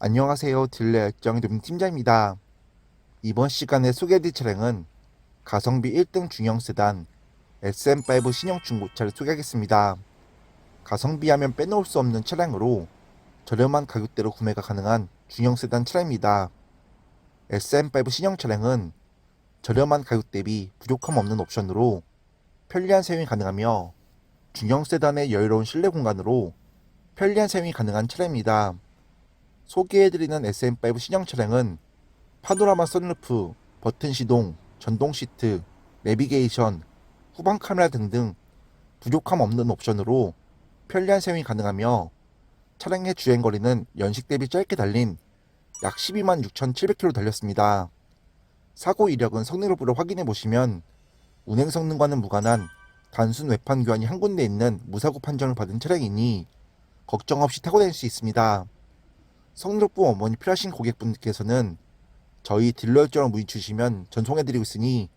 안녕하세요. 딜레 열정 림 팀장입니다. 이번 시간에 소개해드릴 차량은 가성비 1등 중형 세단 SM5 신형 중고차를 소개하겠습니다. 가성비 하면 빼놓을 수 없는 차량으로 저렴한 가격대로 구매가 가능한 중형 세단 차량입니다. SM5 신형 차량은 저렴한 가격 대비 부족함 없는 옵션으로 편리한 사용이 가능하며 중형 세단의 여유로운 실내 공간으로 편리한 사용이 가능한 차량입니다. 소개해드리는 SM5 신형 차량은 파노라마 선루프, 버튼 시동, 전동 시트, 내비게이션, 후방 카메라 등등 부족함 없는 옵션으로 편리한 사용이 가능하며 차량의 주행 거리는 연식 대비 짧게 달린 약 12만 6,700km 달렸습니다. 사고 이력은 성능로부로 확인해 보시면 운행 성능과는 무관한 단순 외판 교환이 한 군데 있는 무사고 판정을 받은 차량이니 걱정 없이 타고 다닐 수 있습니다. 성록부 어머니 필요하신 고객분께서는 저희 딜러 열정을 문의 주시면 전송해드리고 있으니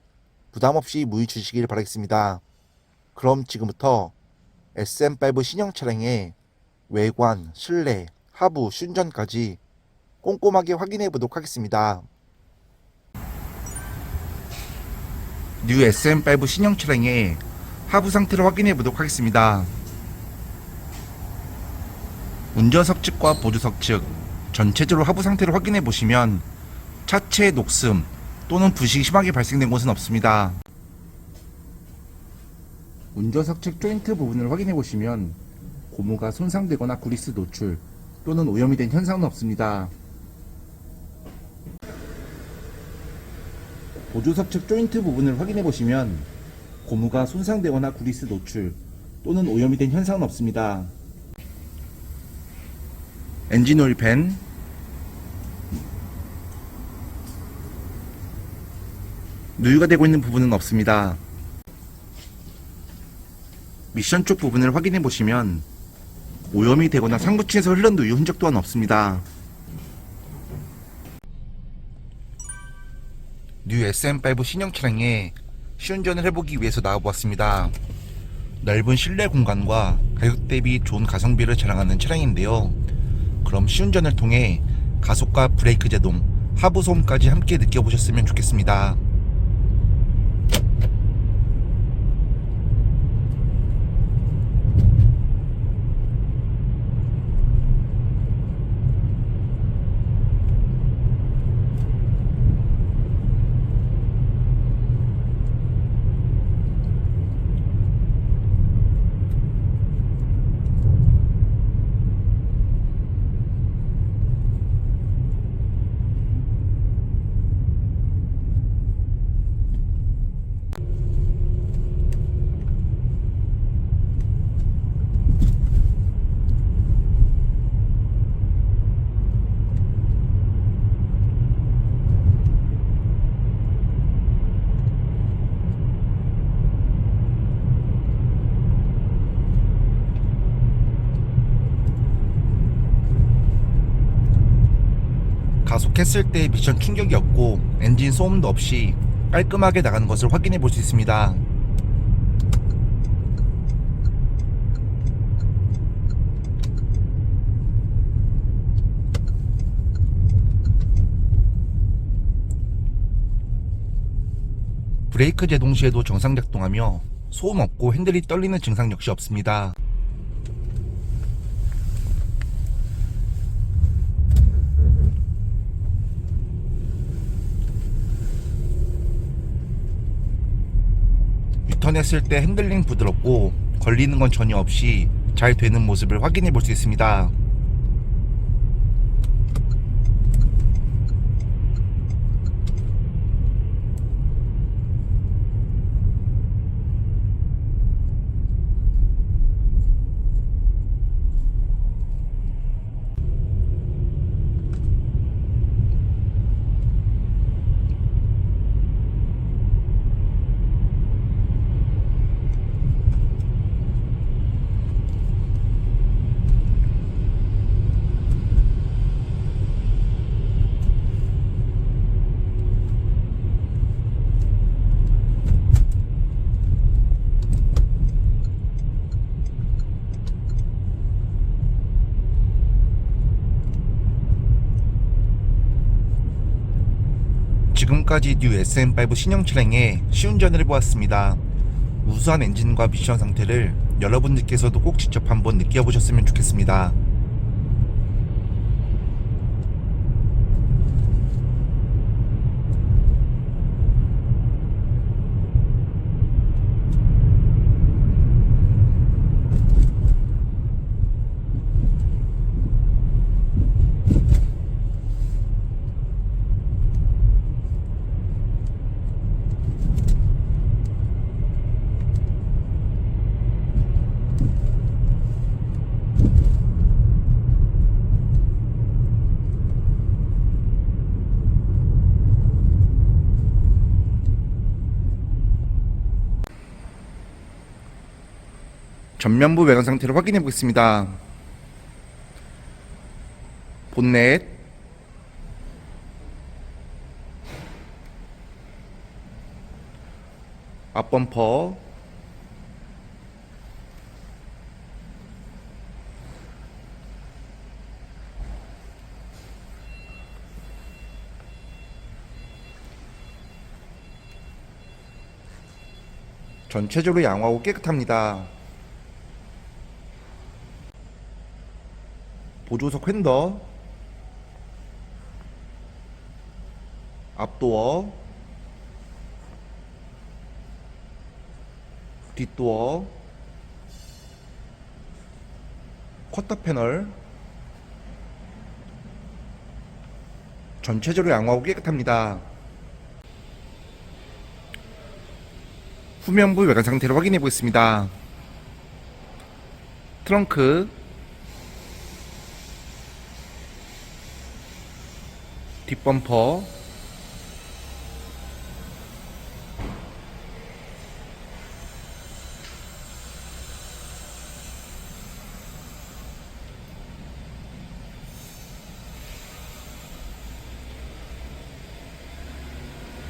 부담 없이 문의 주시길 바라겠습니다. 그럼 지금부터 SM5 신형 차량의 외관, 실내, 하부, 순전까지 꼼꼼하게 확인해 보도록 하겠습니다. 뉴 SM5 신형 차량의 하부 상태를 확인해 보도록 하겠습니다. 운전석 측과 보조석 측 전체적으로 하부 상태를 확인해 보시면 차체 녹슨 또는 부식이 심하게 발생된 곳은 없습니다. 운전석 측 조인트 부분을 확인해 보시면 고무가 손상되거나 구리스 노출 또는 오염이 된 현상은 없습니다. 보조석 측 조인트 부분을 확인해 보시면 고무가 손상되거나 구리스 노출 또는 오염이 된 현상은 없습니다. 엔진 오일 팬 누유가 되고 있는 부분은 없습니다. 미션 쪽 부분을 확인해 보시면 오염이 되거나 상부층에서 흘른 누유 흔적 또한 없습니다. 뉴 SM5 신형 차량에 시운전을 해보기 위해서 나와보았습니다. 넓은 실내 공간과 가격 대비 좋은 가성비를 자랑하는 차량인데요. 그럼 시운전을 통해 가속과 브레이크 제동, 하부 소음까지 함께 느껴보셨으면 좋겠습니다. 가속했을 때 미션 충격이 없고 엔진 소음도 없이 깔끔하게 나가는 것을 확인해 볼 수 있습니다. 브레이크 제동 시에도 정상 작동하며 소음 없고 핸들이 떨리는 증상 역시 없습니다. 유턴했을 때 핸들링 부드럽고 걸리는 건 전혀 없이 잘 되는 모습을 확인해 볼 수 있습니다. 지금까지 뉴 SM5 신형 차량의 시운전을 해보았습니다. 우수한 엔진과 미션 상태를 여러분들께서도 꼭 직접 한번 느껴보셨으면 좋겠습니다. 전면부 외관 상태를 확인해 보겠습니다. 본넷, 앞범퍼, 전체적으로 양호하고 깨끗합니다. 보조석 핸더. 앞도어. 뒷도어. 쿼터 패널. 전체적으로 양호하고 깨끗합니다. 후면부 외관 상태를 확인해 보겠습니다. 트렁크 뒷범퍼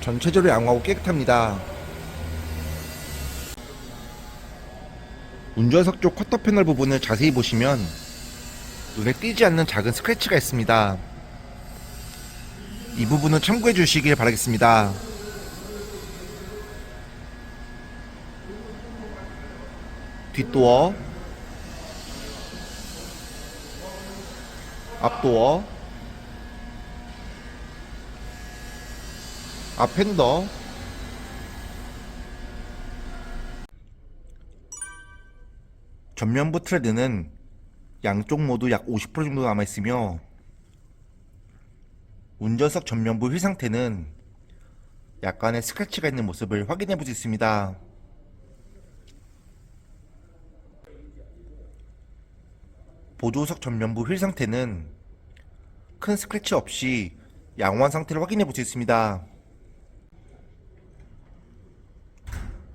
전체적으로 양호하고 깨끗합니다. 운전석 쪽 쿼터 패널 부분을 자세히 보시면 눈에 띄지 않는 작은 스크래치가 있습니다. 이 부분은 참고해 주시길 바라겠습니다. 뒷도어. 앞도어. 앞핸더. 전면부 트레드는 양쪽 모두 약 50% 정도 남아있으며 운전석 전면부 휠 상태는 약간의 스크래치가 있는 모습을 확인해 볼 수 있습니다. 보조석 전면부 휠 상태는 큰 스크래치 없이 양호한 상태를 확인해 볼 수 있습니다.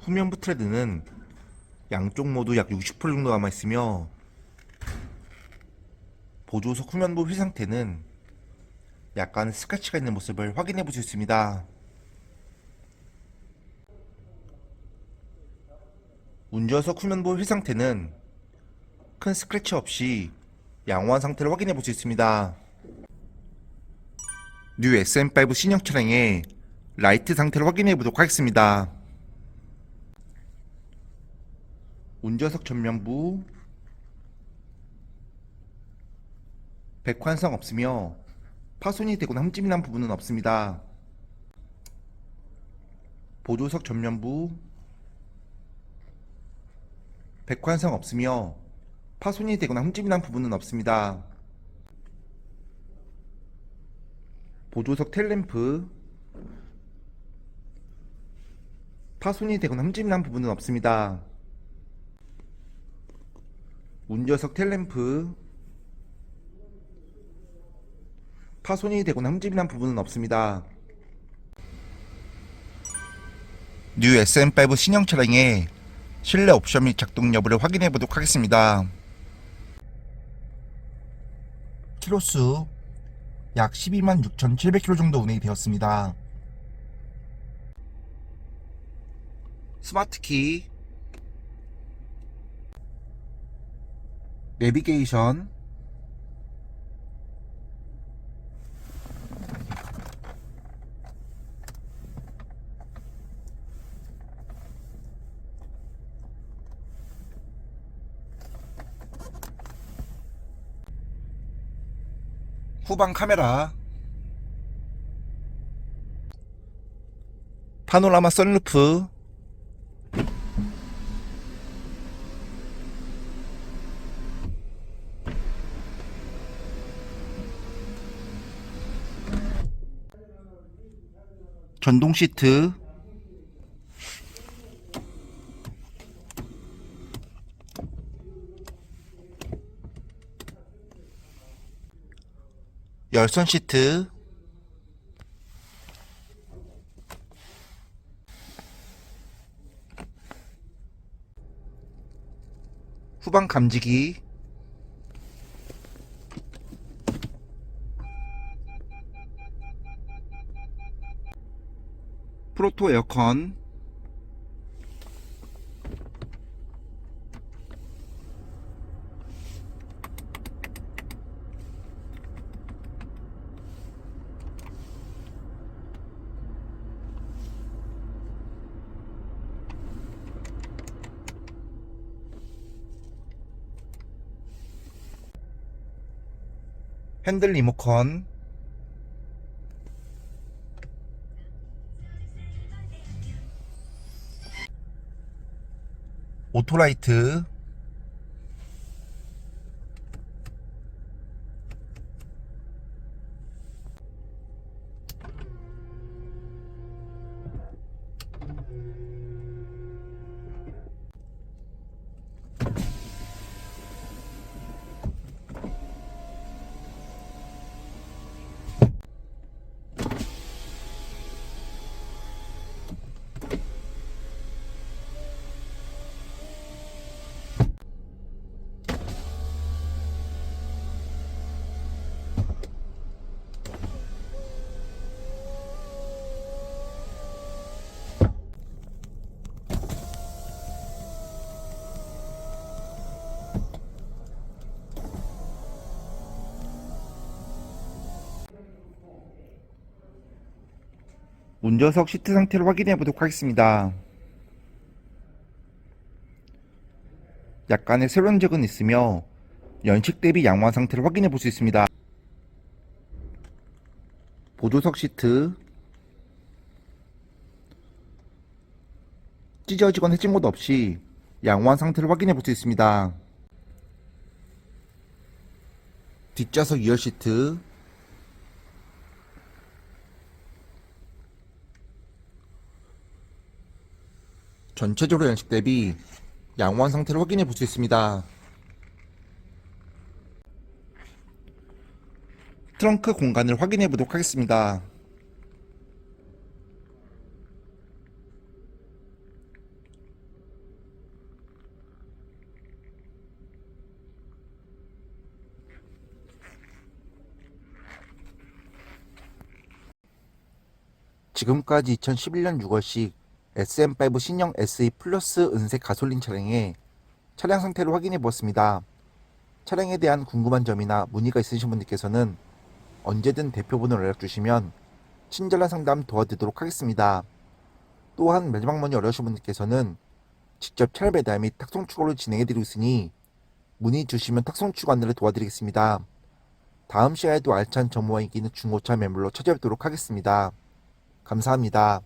후면부 트레드는 양쪽 모두 약 60% 정도 남아있으며 보조석 후면부 휠 상태는 약간 스크래치가 있는 모습을 확인해 볼수 있습니다. 운전석 후면부 휠 상태는 큰 스크래치 없이 양호한 상태를 확인해 볼 수 있습니다. 뉴 SM5 신형 차량의 라이트 상태를 확인해 보도록 하겠습니다. 운전석 전면부 백환성 없으며 파손이 되거나 흠집이 난 부분은 없습니다. 보조석 전면부 백환성 없으며 파손이 되거나 흠집이 난 부분은 없습니다. 보조석 텔램프 파손이 되거나 흠집이 난 부분은 없습니다. 운전석 텔램프 파손이 되거나 흠집이 난 부분은 없습니다. 뉴 SM5 신형 차량의 실내 옵션 및 작동 여부를 확인해 보도록 하겠습니다. 키로수 약 12만 6,700km 정도 운행이 되었습니다. 스마트키 내비게이션 후방 카메라. 파노라마 선루프. 전동 시트 열선 시트. 후방 감지기. 프로토 에어컨 핸들 리모컨. 오토라이트 운전석 시트 상태를 확인해 보도록 하겠습니다. 약간의 세련 적은 있으며 연식 대비 양호한 상태를 확인해 볼 수 있습니다. 보조석 시트 찢어지거나 해진 곳 없이 양호한 상태를 확인해 볼 수 있습니다. 뒷좌석 2열 시트 전체적으로 연식 대비 양호한 상태를 확인해 볼 수 있습니다. 트렁크 공간을 확인해 보도록 하겠습니다. 지금까지 2011년 6월씩 SM5 신형 SE 플러스 은색 가솔린 차량의 차량 상태를 확인해 보았습니다. 차량에 대한 궁금한 점이나 문의가 있으신 분들께서는 언제든 대표번호를 연락 주시면 친절한 상담 도와드리도록 하겠습니다. 또한 마지막 문의 어려우신 분들께서는 직접 차량 배달 및 탁송 추가를 진행해 드리고 있으니 문의 주시면 탁송 추가 안내를 도와드리겠습니다. 다음 시간에도 알찬 정보와 인기 있는 중고차 매물로 찾아뵙도록 하겠습니다. 감사합니다.